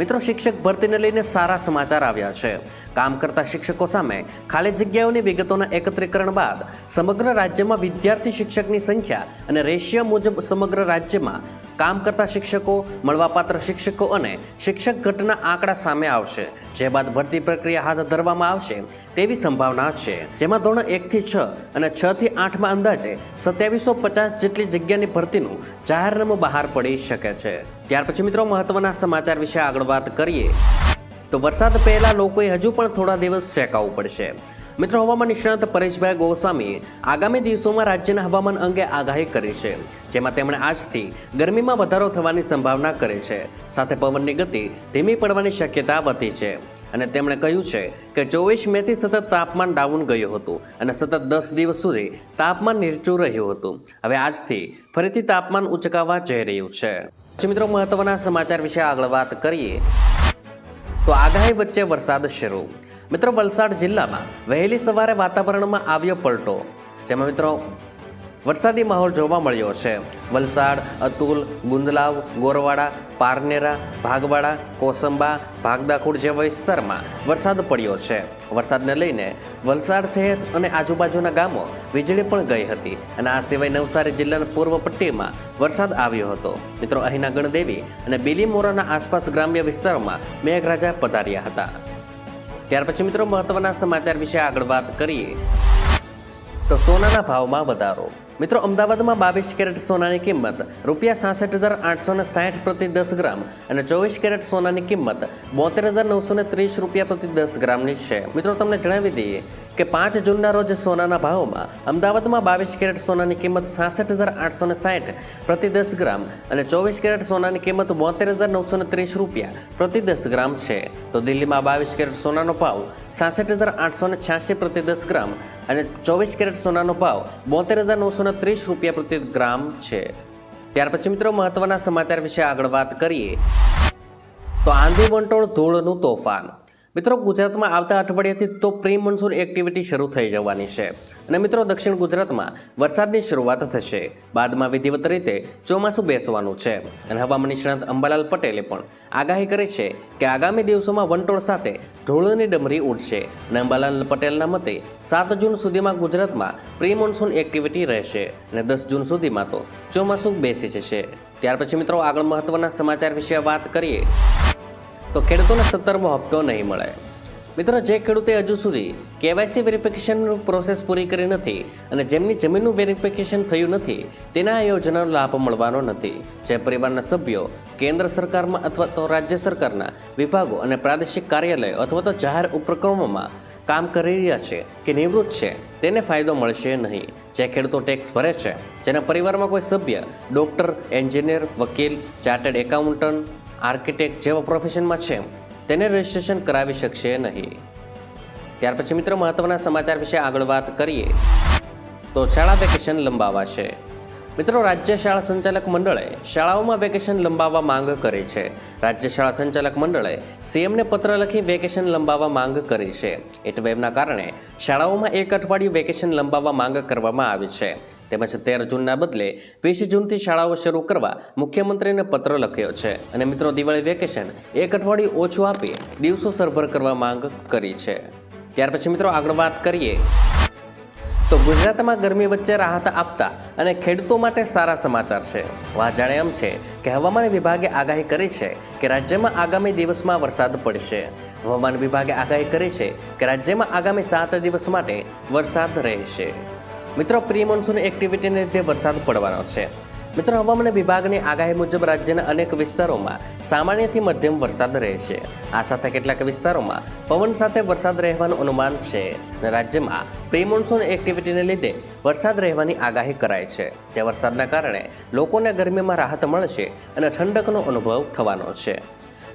મિત્રો, શિક્ષક ભરતીને લઈને સારા સમાચાર આવ્યા છે. કામ કરતા શિક્ષકો સામે ખાલી જગ્યાઓની વિગતોના એકત્રીકરણ બાદ સમગ્ર રાજ્યમાં વિદ્યાર્થી શિક્ષકની સંખ્યા અને રેશિયા મુજબ સમગ્ર રાજ્યમાં કામ કરતા શિક્ષકો, મળવાપાત્ર શિક્ષકો અને શિક્ષક ઘટના આંકડા સામે આવશે. જે બાદ ભરતી પ્રક્રિયા હાથ ધરવામાં આવશે તેવી સંભાવના છે. જેમાં ધોરણ એકથી છ અને છ થી આઠમાં અંદાજે સત્યાવીસો પચાસ જેટલી જગ્યાની ભરતીનું જાહેરનામું બહાર પડી શકે છે. ત્યાર પછી મિત્રો મહત્વના સમાચાર વિશે આગળ વાત કરીએ. તો વરસાદ પહેલા લોકોએ હજુ પણ થોડા દિવસ શેકાવવું પડશે. મિત્રો હવામાન નિષ્ણાત પરેશભાઈ ગોસ્વામી આગામી દિવસોમાં રાજ્યના હવામાન અંગે આગાહી કરી છે, જેમાં તેમણે આજથી ગરમીમાં વધારો થવાની સંભાવના કરી છે. સાથે પવનની ગતિ ધીમી પડવાની શક્યતા વધી છે અને તેમણે કહ્યું છે કે ચોવીસ મેથી સતત તાપમાન ડાઉન ગયું હતું અને સતત દસ દિવસ સુધી તાપમાન નીચું રહ્યું હતું. હવે આજથી ફરીથી તાપમાન ઉચકાવા જઈ રહ્યું છે. મિત્રો, મહત્વના સમાચાર વિશે આગળ વાત કરીએ. તો આગાહી વચ્ચે વરસાદ શરૂ. મિત્રો, વલસાડ જિલ્લામાં વહેલી સવારે વાતાવરણમાં આવ્યો પલટો. જેમાં મિત્રો, વરસાદી માહોલ જોવા મળ્યો છે. વલસાડ, અતુલ, ગુંદલાવ, ગોરવાડા, પારનેરા, ભાગવાડા, કોસંબા, ભાગદાખુડ જેવા વિસ્તારમાં વરસાદ પડ્યો છે. વરસાદને લઈને વલસાડ શહેર અને આજુબાજુના ગામો વીજળી પણ ગઈ હતી અને આ સિવાય નવસારી જિલ્લાના પૂર્વ પટ્ટીમાં વરસાદ આવ્યો હતો. મિત્રો, અહીંના ગણદેવી અને બીલીમોરાના આસપાસ ગ્રામ્ય વિસ્તારોમાં મેઘરાજા પધાર્યા હતા. ત્યાર પછી મિત્રો મહત્વના સમાચાર વિશે આગળ વાત કરીએ. તો સોનાના ભાવમાં વધારો. મિત્રો, અમદાવાદમાં બાવીસ કેરેટ સોનાની કિંમત, રૂપિયા સાસઠ હજાર આઠસો ને સાઠ પ્રતિ દસ ગ્રામ અને ચોવીસ કેરેટ સોનાની કિંમત, બોતેર હજાર નવસો ને ત્રીસ રૂપિયા પ્રતિ દસ ગ્રામની છે. મિત્રો, તમને જણાવી દઈએ કે પાંચ જૂનના રોજ સોનાના ભાવમાં અમદાવાદમાં બાવીસ કેરેટ સોનાની કિંમત સાસઠ હજાર આઠસો ને સાઠ પ્રતિ દસ ગ્રામ અને ચોવીસ કેરેટ સોનાની કિંમત બોતેર હજાર નવસો ને ત્રીસ રૂપિયા પ્રતિ દસ ગ્રામ છે. તો દિલ્હીમાં બાવીસ કેરેટ સોનાનો ભાવ સાસઠ હજાર આઠસો ને છ્યાસી પ્રતિ દસ ગ્રામ અને ચોવીસ કેરેટ સોનાનો ભાવ બોતેર હજાર નવસો ત્રીસ રૂપિયા પ્રતિ ગ્રામ છે. ત્યાર પછી મિત્રો મહત્વના સમાચાર વિશે આગળ વાત કરીએ. તો આંધી વંટોળ ધૂળનું તોફાન. મિત્રો ગુજરાતમાં આવતા અઠવાડિયાથી તો પ્રી મોન્સૂન એક્ટિવિટી શરૂ થઈ જવાની છે. અને મિત્રો દક્ષિણ ગુજરાતમાં વરસાદની શરૂઆત થશે. બાદમાં વિધિવત રીતે ચોમાસું બેસવાનું છે. અને હવામાન નિષ્ણાત અંબાલાલ પટેલે પણ આગાહી કરી છે કે આગામી દિવસોમાં વંટોળ સાથે ધૂળની ડમરી ઉડશે. અને અંબાલાલ પટેલના મતે સાત જૂન સુધીમાં ગુજરાતમાં પ્રી મોન્સૂન એક્ટિવિટી રહેશે અને દસ જૂન સુધીમાં તો ચોમાસું બેસી જશે. ત્યાર પછી મિત્રો આગળ મહત્વના સમાચાર વિશે વાત કરીએ. તો ખેડૂતોને સત્તરમો હપ્તો નહીં મળે. મિત્રો, જે ખેડૂતે હજુ સુધી કેવાયસી વેરિફિકેશનનું પ્રોસેસ પૂરી કરી નથી અને જેમની જમીનનું વેરિફિકેશન થયું નથી, તેના આ યોજનાનો લાભ મળવાનો નથી. જે પરિવારના સભ્યો કેન્દ્ર સરકારમાં અથવા તો રાજ્ય સરકારના વિભાગો અને પ્રાદેશિક કાર્યાલયો અથવા તો જાહેર ઉપક્રમોમાં કામ કરી રહ્યા છે કે નિવૃત્ત છે, તેને ફાયદો મળશે નહીં. જે ખેડૂતો ટેક્સ ભરે છે, જેના પરિવારમાં કોઈ સભ્ય, ડૉક્ટર, એન્જિનિયર, વકીલ, ચાર્ટર્ડ એકાઉન્ટન્ટ, આર્કિટેક્ટ જેવા પ્રોફેશનમાં છે તેને રજિસ્ટ્રેશન કરાવી શકશે નહીં. ત્યાર પછી મિત્રો, મહત્વના સમાચાર વિશે આગળ વાત કરીએ. તો શાળા વેકેશન લંબાવાશે. મિત્રો, રાજ્ય શાળા સંચાલક મંડળે શાળાઓમાં વેકેશન લંબાવવા માંગ કરી છે. રાજ્ય શાળા સંચાલક મંડળે સીએમને પત્ર લખી વેકેશન લંબાવવા માંગ કરી છે. એટવેબના કારણે શાળાઓમાં એક અઠવાડિયું વેકેશન લંબાવવા માંગ કરવામાં આવી છે. તેમજ તેર જૂનના બદલે વીસ જૂનથી શાળાઓ શરૂ કરવા મુખ્યમંત્રીને પત્ર લખ્યો છે. અને મિત્રો, દિવાળી વેકેશન એક અઠવાડિયું ઓછું આપી દિવસો સરભર કરવા માંગ કરી છે. ત્યાર પછી મિત્રો, આગળ વાત કરીએ. તો ગુજરાતમાં ગરમી વચ્ચે રાહત આપતા અને ખેડૂતો માટે સારા સમાચાર છે. વાત જાણે એમ છે કે હવામાન વિભાગે આગાહી કરી છે કે રાજ્યમાં આગામી દિવસમાં વરસાદ પડશે. હવામાન વિભાગે આગાહી કરી છે કે રાજ્યમાં આગામી સાત દિવસ માટે વરસાદ રહેશે. મિત્રો પ્રી મોન્સૂન એક્ટિવિટીને લીધે વરસાદ પડવાનો છે. મિત્રો, હવામાન વિભાગની આગાહી મુજબ રાજ્યના અનેક વિસ્તારોમાં સામાન્યથી મધ્યમ વરસાદ રહેશે. આ સાથે કેટલાક વિસ્તારોમાં પવન સાથે વરસાદ રહેવાનું અનુમાન છે અને રાજ્યમાં પ્રી મોન્સૂન એક્ટિવિટીને લીધે વરસાદ રહેવાની આગાહી કરાય છે. જે વરસાદના કારણે લોકોને ગરમીમાં રાહત મળશે અને ઠંડકનો અનુભવ થવાનો છે.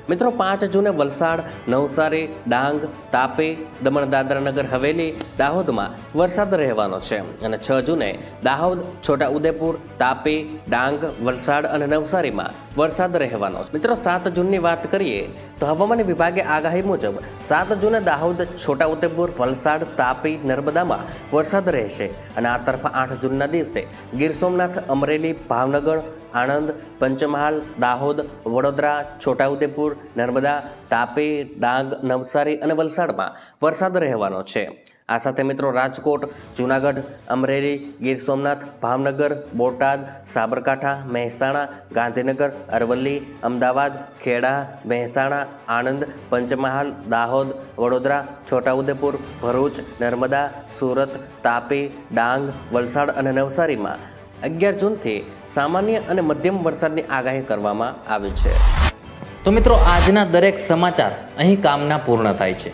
મિત્રો, પાંચ જૂને વલસાડ, નવસારી, ડાંગ, તાપી, દમણ દાદરા નગર હવેલી, દાહોદમાં વરસાદ રહેવાનો છે. અને છ જૂને દાહોદ છોટા ઉદેપુર તાપી, ડાંગ, વલસાડ અને નવસારીમાં વરસાદ રહેવાનો છે. મિત્રો, સાત જૂનની વાત કરીએ તો હવામાન વિભાગે આગાહી મુજબ સાત જૂને દાહોદ, છોટાઉદેપુર, વલસાડ, તાપી, નર્મદામાં વરસાદ રહેશે અને આ તરફ આઠ જૂનના દિવસે ગીર સોમનાથ, અમરેલી, ભાવનગર, આણંદ, પંચમહાલ, દાહોદ, વડોદરા, છોટાઉદેપુર, નર્મદા, તાપી, ડાંગ, નવસારી અને વલસાડમાં વરસાદ રહેવાનો છે. આ સાથે મિત્રો રાજકોટ, જૂનાગઢ, અમરેલી, ગીર સોમનાથ, ભાવનગર, બોટાદ, સાબરકાંઠા, મહેસાણા, ગાંધીનગર, અરવલ્લી, અમદાવાદ, ખેડા, મહેસાણા, આણંદ, પંચમહાલ, દાહોદ, વડોદરા, છોટાઉદેપુર, ભરૂચ, નર્મદા, સુરત, તાપી, ડાંગ, વલસાડ અને નવસારીમાં અગિયાર જૂનથી સામાન્ય અને મધ્યમ વરસાદની આગાહી કરવામાં આવી છે. તો મિત્રો, આજના દરેક સમાચાર અહીં કામના પૂર્ણ થાય છે.